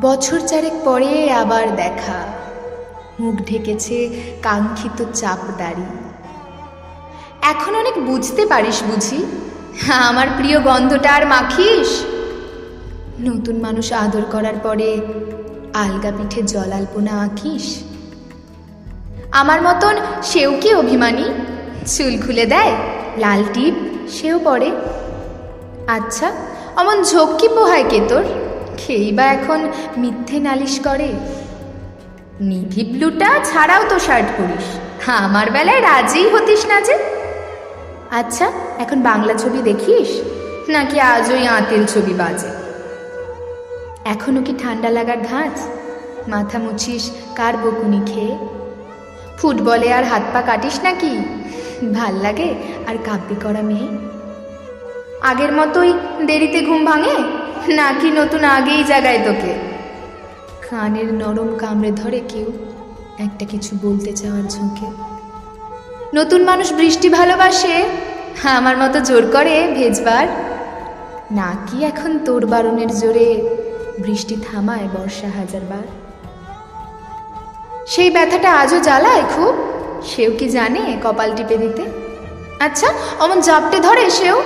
বছর চারেক পরে আবার দেখা। মুখ ঢেকেছে কাঙ্ক্ষিত চাপ দাড়ি। এখন অনেক বুঝতে পারিস বুঝি? আমার প্রিয় গন্ধটা আর মাখিস? নতুন মানুষ আদর করার পরে আলগা পিঠে জলাল্পনা আঁকিস? আমার মতন সেও কি অভিমানী? চুল খুলে দেয়, লাল টিপ, সেও পরে। আচ্ছা অমন ঝোঁক কি পোহায় কে তোর? খেই বা এখন মিথ্যে নালিশ করে? নিভি ব্লুটা ছাড়াও তো শার্ট পরিস। আমার বেলায় রাজিই হতিস না যে? আচ্ছা এখন বাংলা ছবি দেখিস? নাকি আজই আঁতেল ছবি বাজে? এখনও কি ঠান্ডা লাগার ধাঁচ? মাথা মুছিস কার বকুনি খেয়ে? ফুটবলে আর হাত পা কাটিস নাকি? ভালো লাগে আর কাব্যি করা মেয়ে? আগের মতোই দেরিতে ঘুম ভাঙে? নাকি নতুন আগেই জাগায় তোকে। কানের নরম কামড়ে ধরে কেউ একটা কিছু বলতে চাওয়ার ঝোঁকে। নতুন মানুষ বৃষ্টি ভালোবাসে আমার মতো জোর করে ভেজবার। নাকি এখন তোর বারণের জোরে বৃষ্টি থামায় বর্ষা হাজারবার? সেই ব্যথাটা আজও জ্বালায় খুব? সেও কি জানে কপাল টিপে দিতে? আচ্ছা অমন জাপটে ধরে সেও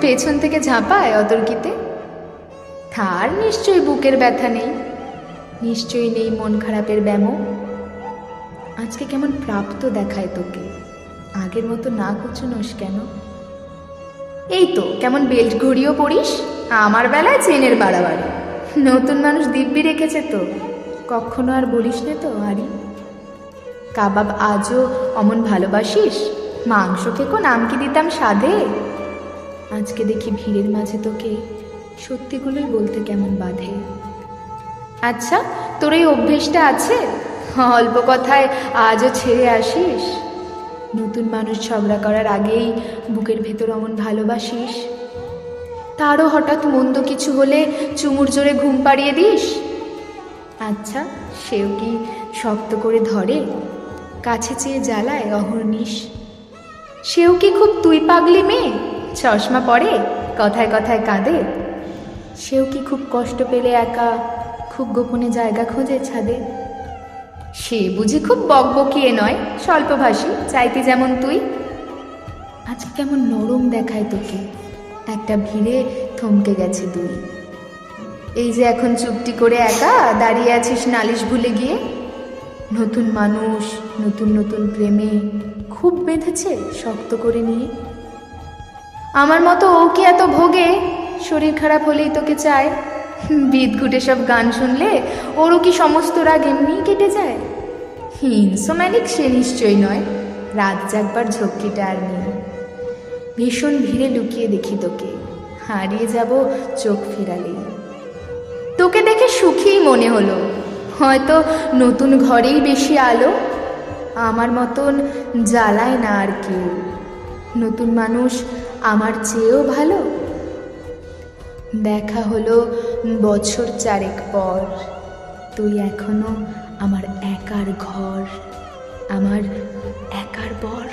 পেছন থেকে ঝাঁপায় অতর্কিতে। তার নিশ্চয়ই বুকের ব্যথা নেই। নিশ্চয়ই নেই মন খারাপের ব্যামো। আজকে কেমন প্রাপ্ত দেখায় তোকে। আগের মতো না কুচুনোস কেন? এই তো, কেমন বেল্ট ঘড়িও পড়িস? আমার বেলায় চেনের বাড়াবাড়ি। নতুন মানুষ দিব্যি রেখেছে তো। কখনো আর বলিস না তো, আরি। কাবাব আজও অমন ভালোবাসিস? মাংস খেকো নাম কি দিতাম সাধে? আজকে দেখি ভিড়ের মাঝে তোকে সত্যিগুলোই বলতে কেমন বাধে? আচ্ছা তোর এই অভ্যেসটা আছে? অল্প কথায় আজও ছেড়ে আসিস? নতুন মানুষ ঝগড়া করার আগেই বুকের ভেতর অমন ভালোবাসিস? তারও হঠাৎ মন্দ কিছু হলে চুমুর জোরে ঘুম পাড়িয়ে দিস? আচ্ছা সেও কি শক্ত করে ধরে? কাছে চেয়ে জ্বালায় অহর্নিশ সেও কি খুব তুই পাগলি মেয়ে? চশমা পরে কথায় কথায় কাঁদে? সেও কি খুব কষ্ট পেলে একা খুব গোপনে জায়গা খোঁজে ছাদে? সে বুঝি খুব বকবকিয়ে নয়, স্বল্পভাষী, চাইতে যেমন তুই। আজকে কেমন নরম দেখায় তোকে, একটা ভিড়ে থমকে গেছে দুই এই যে এখন চুপটি করে একা, দাঁড়িয়ে আছিস নালিশ ভুলে গিয়ে? নতুন মানুষ, নতুন নতুন প্রেমে খুব বেঁধেছে শক্ত করে নিয়ে। আমার মতো ও কি এত ভোগে? শরীর খারাপ হলেই তোকে চায়। বিদ ঘুটে সব গান শুনলে, ওরও কি সমস্ত রাগ এমনিই কেটে যায়? হিংসম্যানিক সে নিশ্চয়ই নয়, রাত জাগবার ঝক্কিটা আর নেই। ভীষণ ভিড়ে লুকিয়ে দেখি তোকে, হারিয়ে যাব চোখ ফেরালেই তোকে দেখে সুখীই মনে হলো, হয়তো নতুন ঘরেই বেশি আলো, আমার মতন জ্বালায় না আর কেউ। নতুন মানুষ আমার চেয়েও ভালো। দেখা হলো বছর চারেক পর। তুই এখনও আমার একার ঘর আমার একার বর।